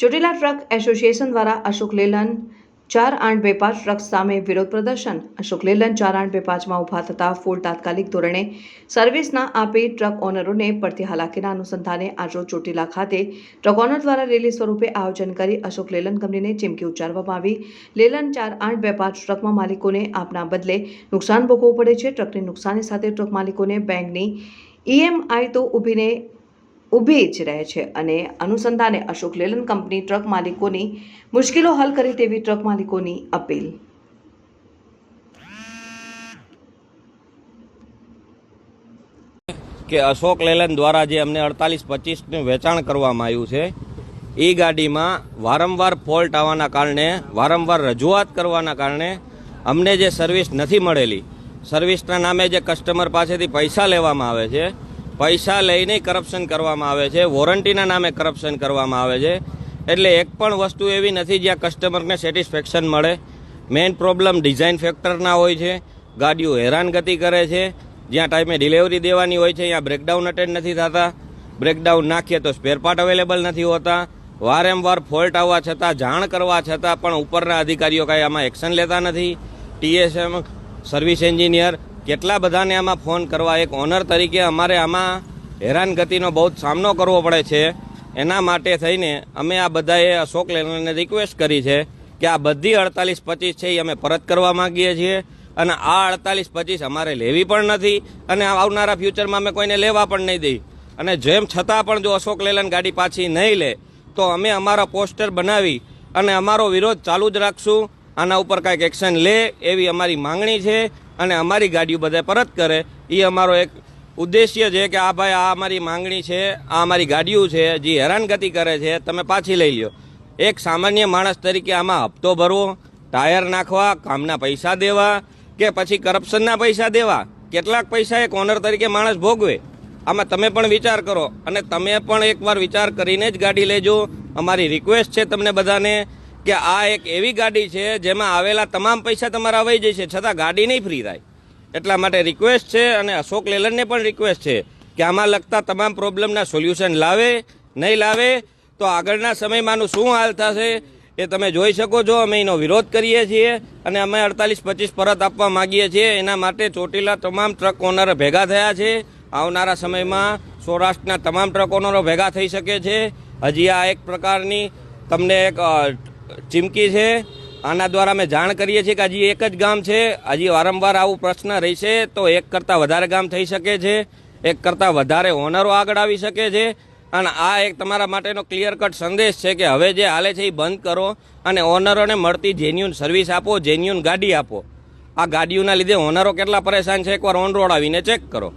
Chotila truck association દ્વારા અશોક લેલન ચાર આઠ બે પાંચ ટ્રક સામે વિરોધ પ્રદર્શન. અશોક લેલન ચાર આઠ બે પાંચમાં ઊભા થતા ફૂલ તાત્કાલિક ધોરણે સર્વિસ ના આપી ટ્રક ઓનરોને પડતી હાલાકીના અનુસંધાને આજરોજ ચોટીલા ખાતે ટ્રક ઓનર દ્વારા રેલી સ્વરૂપે આયોજન કરી અશોક લેલન કંપનીને ચીમકી ઉચ્ચારવામાં આવી. લેલન ચાર આઠ બે પાંચ ટ્રકમાં માલિકોને આપના બદલે નુકસાન ભોગવવું પડે છે. ટ્રકની નુકસાની સાથે ટ્રક માલિકોને બેંકની ઈએમઆઈ તો ઊભીને ઊભી જ રહે છે અને અનુસંધાને અશોક લેલન કંપની ટ્રક માલિકોની મુશ્કેલો હલ કરે તેવી ટ્રક માલિકોની અપીલ. કે અશોક લેલન દ્વારા જે અમને અડતાલીસ પચીસનું વેચાણ કરવામાં આવ્યું છે, એ ગાડીમાં વારંવાર ફોલ્ટ આવવાના કારણે, વારંવાર રજૂઆત કરવાના કારણે અમને જે સર્વિસ નથી મળેલી સર્વિસના નામે જે કસ્ટમર પાસેથી પૈસા લેવામાં આવે છે પૈસા લઈને કરપ્શન કરવામાં આવે છે વોરંટીના નામે કરપ્શન કરવામાં આવે છે. એટલે એક પણ વસ્તુ એવી નથી જ્યાં કસ્ટમરને સેટિસ્ફેક્શન મળે. મેઇન પ્રોબ્લેમ ડિઝાઇન ફેક્ટરના હોય છે, ગાડીઓ હેરાનગતિ કરે છે. જ્યાં ટાઈમે ડિલિવરી દેવાની હોય છે, ત્યાં બ્રેકડાઉન અટેન્ડ નથી થતા. બ્રેકડાઉન નાખીએ તો સ્પેરપાર્ટ અવેલેબલ નથી હોતા. વારંવાર ફોલ્ટ આવવા છતાં, જાણ કરવા છતાં પણ ઉપરના અધિકારીઓ કાંઈ આમાં એક્શન લેતા નથી. ટીએસએમ સર્વિસ એન્જિનિયર કેટલા બધાને આમાં ફોન કરવા? એક ઓનર તરીકે અમારે આમાં હેરાનગતિનો બહુ સામનો કરવો પડે છે. એના માટે થઈને અમે આ બધાએ અશોક લેલનને રિક્વેસ્ટ કરી છે કે આ બધી અડતાલીસ પચીસ છે એ અમે પરત કરવા માગીએ છીએ અને આ અડતાલીસ પચીસ અમારે લેવી પણ નથી અને આવનારા ફ્યુચરમાં અમે કોઈને લેવા પણ નહીં દઈ. અને જેમ છતાં પણ જો અશોક લેલન ગાડી પાછી નહીં લે, તો અમે અમારા પોસ્ટર બનાવી અને અમારો વિરોધ ચાલુ જ રાખશું. આના ઉપર કાંઈક એક્શન લે એવી અમારી માંગણી છે અને અમારી ગાડીઓ બધા પરત કરે. એ અમારો એક ઉદ્દેશ્ય છે કે આ ભાઈ, આ અમારી માંગણી છે, આ અમારી ગાડીઓ છે, જે હેરાનગતિ કરે છે, તમે પાછી લઈ લ્યો. એક સામાન્ય માણસ તરીકે આમાં હપ્તો ભરવો, ટાયર નાખવા, કામના પૈસા દેવા કે પછી કરપ્શનના પૈસા દેવા. કેટલાક પૈસા એક ઓનર તરીકે માણસ ભોગવે. આમાં તમે પણ વિચાર કરો અને તમે પણ એકવાર વિચાર કરીને જ ગાડી લેજો. અમારી રિક્વેસ્ટ છે તમને બધાને. કે આ એક એવી ગાડી છે જેમાં આવેલા તમામ પૈસા તમારા વહી જશે, છતાં ગાડી નહીં ફ્રી થાય. એટલા માટે રિક્વેસ્ટ છે અને અશોક લેલનને પણ રિક્વેસ્ટ છે કે આમાં લગતા તમામ પ્રોબ્લેમના સોલ્યુશન લાવે, નહીં લાવે, તો આગળના સમયમાંનું શું હાલ થશે એ તમે જોઈ શકો છો. અમે એનો વિરોધ કરીએ છીએ અને અમે અડતાલીસ પચીસ પરત આપવા માગીએ છીએ. એના માટે ચોટીલા તમામ ટ્રક ઓનર ભેગા થયા છે. આવનારા સમયમાં સૌરાષ્ટ્રના તમામ ટ્રક ઓનરો ભેગા થઈ શકે છે. હજી આ એક પ્રકારની તમને એક ચીમકી છે. આના દ્વારા અમે જાણ કરીએ છીએ કે હજી એક જ ગામ છે. હજી વારંવાર આવું પ્રશ્ન રહેશે તો એક કરતાં વધારે ગામ થઈ શકે છે. એક કરતાં વધારે ઓનરો આગળ આવી શકે છે. અને આ એક તમારા માટેનો ક્લિયર કટ સંદેશ છે કે હવે જે હાલે છે એ બંધ કરો અને ઓનરોને મળતી જેન્યુન સર્વિસ આપો જેન્યુન ગાડી આપો. આ ગાડીઓના લીધે ઓનરો કેટલા પરેશાન છે? એકવાર ઓન રોડ આવીને ચેક કરો.